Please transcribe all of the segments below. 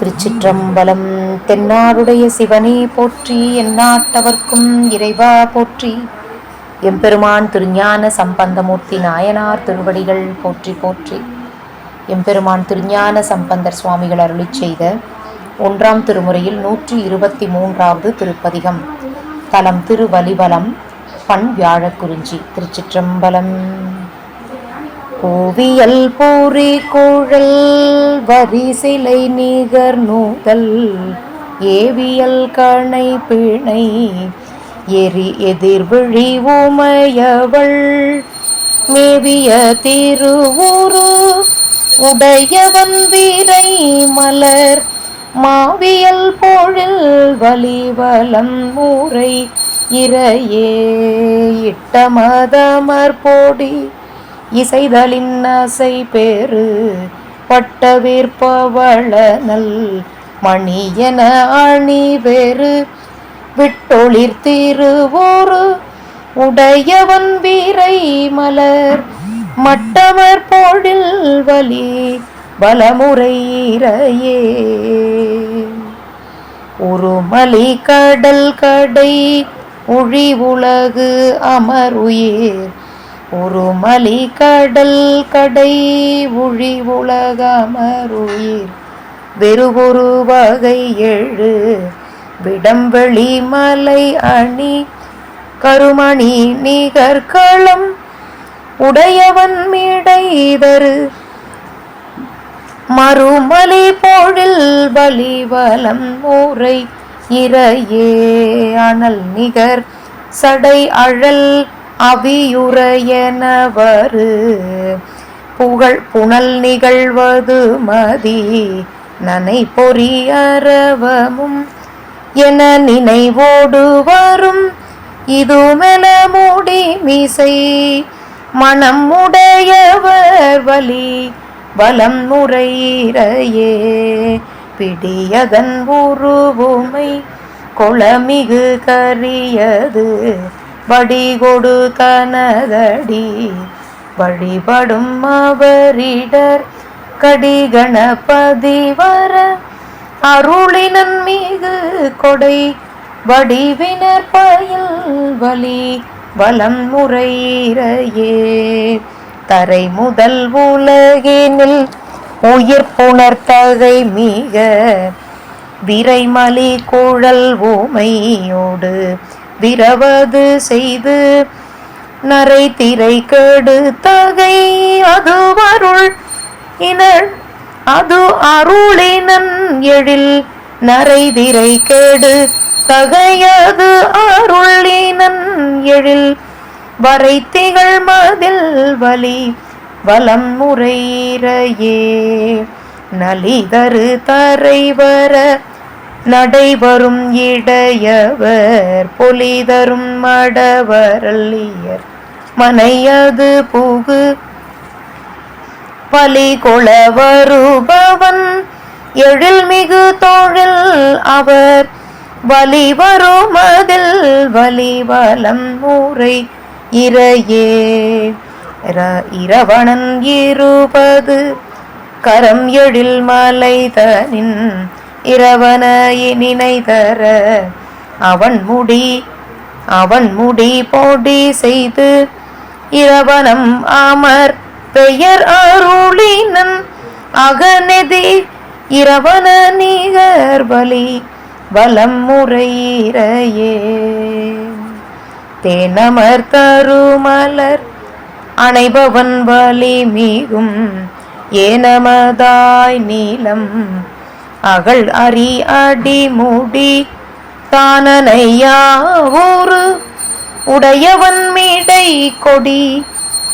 திருச்சிற்றம்பலம். தென்னாடுடைய சிவனே போற்றி எந்நாட்டவர்க்கும் இறைவா போற்றி. எம்பெருமான் திருஞான சம்பந்தமூர்த்தி நாயனார் திருவடிகள் போற்றி போற்றி. எம்பெருமான் திருஞான சம்பந்தர் சுவாமிகள் அருளி செய்த ஒன்றாம் திருமுறையில் நூற்றி இருபத்தி மூன்றாவது திருப்பதிகம். தலம் திருவலிவலம் பண் வியாழக்குறிஞ்சி திருச்சிற்றம்பலம். கோவியல் பூரி கூழல் வரிசிலை நிகர் நூதல் ஏவியல் கணை பிணை எரி எதிர்விழி உமையவள் மேவிய திருவுரு உடையவன் வீரை மலர் மாவியல் பொழில் வலிவலம் மூரை இறையே இட்ட மதமர் போடி இசைதலின் அசை பேரு பட்ட நல் மணியன அணி வேறு விட்டொளிர் திருவோரு உடையவன் வீரை மலர் மட்டமர் போழில் வலி வலமுறையிறையே உருமலி கடல் கடை உழி உலகு அமருயிர் உருமலி கடல் கடை உழி உலகமருயிர் வெறுகுரு வகை எழு விடம்பெளி மலை அணி கருமணி நிகர்களம் உடையவன் மீடைதரு. மறுமலி பொழில் பலிவலம் ஊரை இறையே அனல் நிகர் சடை அழல் அவியுரையனவரு. புகழ் புனல் நிகழ்வது மதி நனை பொறியறவமும் என நினைவோடு வரும். இதுமென மூடி மீசை மனம் உடையவர் வலி வலம் முறையிறையே பிடியதன் உருவுமை கொளமிகு கரியது வடிகொடு தனதடி வழிபடும் அவரிடர் கடிகணபதி வர அருளினன் மிகு கொடை வடிவினர் பயில் வலி வலம் முறையிறையே. தரை முதல் உலகினில் உயிர் புணர்த்தகை மிக. விரைமலி குழல் ஊமையோடு விரவது செய்து நரை திரை கேடு தகை அது அருள் இனல் அது அருளினன் எழில். நரை திரை கேடு தகையது அருளினன் எழில். வரை திகழ் மதில் வலி வலம் முறையிறையே நலிதரு தரை வர நடைபெறும் இடையவர் பொலிதரும் மடவரல்லியர். மனையது புகு பலி கொள வருபவன் எழில் மிகு தோழில் அவர். வலி வருமதில் வலி வலம் ஊரை இறையே. இரவணன் இருபது கரம் எழில் மலைதனின் இரவன நினைதர அவன் முடி அவன் முடி போடி செய்து இரவனம் அமர். பெயர் அருளினன் அகநெதி இரவன நிகர் வலி வலம் முறையிறையே. தேனமர் தருமலர் அணைபவன் வலி மிகும் ஏனமதாய் நீளம் அகழ் அரி அடி மூடி தானனையாவூரு உடையவன் மீடை கொடி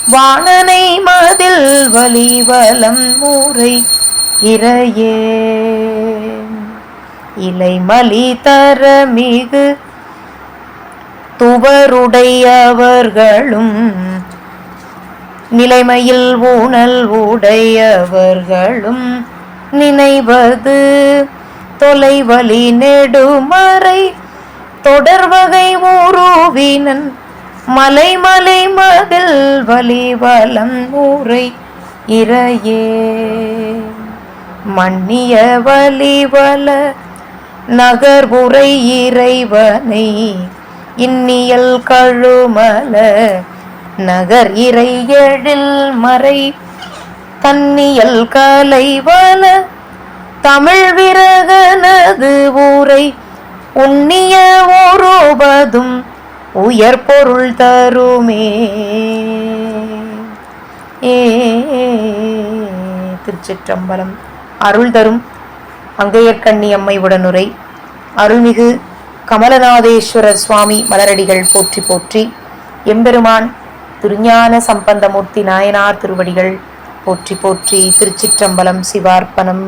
வாணனை மதில் வலிவலம் மூரை இறையே. இலைமலி தர மிகு துவருடையவர்களும் நிலைமையில் ஊனல் உடையவர்களும் நினைவது தொலைவலி நெடுமறை தொடர்வகை ஊருவினன் மலை மலை மதில் வலி வலம் ஊரை இறையே. மன்னிய வலிவல நகர்வுரை இறைவனை இன்னியல் கழுமல நகர் இறை எழில் மறை தன்னியல் கலைவல தமிழ் விரகனது ஊரை உண்ணிய ஓரோபதும் உயர் பொருள் தருமே. ஏ திருச்சிற்றம்பலம். அருள் தரும் அங்கையர்கண்ணி அம்மை உடனுரை. அருள்மிகு கமலநாதேஸ்வரர் சுவாமி மலரடிகள் போற்றி போற்றி. எம்பெருமான் திருஞான சம்பந்தமூர்த்தி நாயனார் திருவடிகள் போற்றி போற்றி. திருச்சிற்றம்பலம் சிவார்ப்பணம்.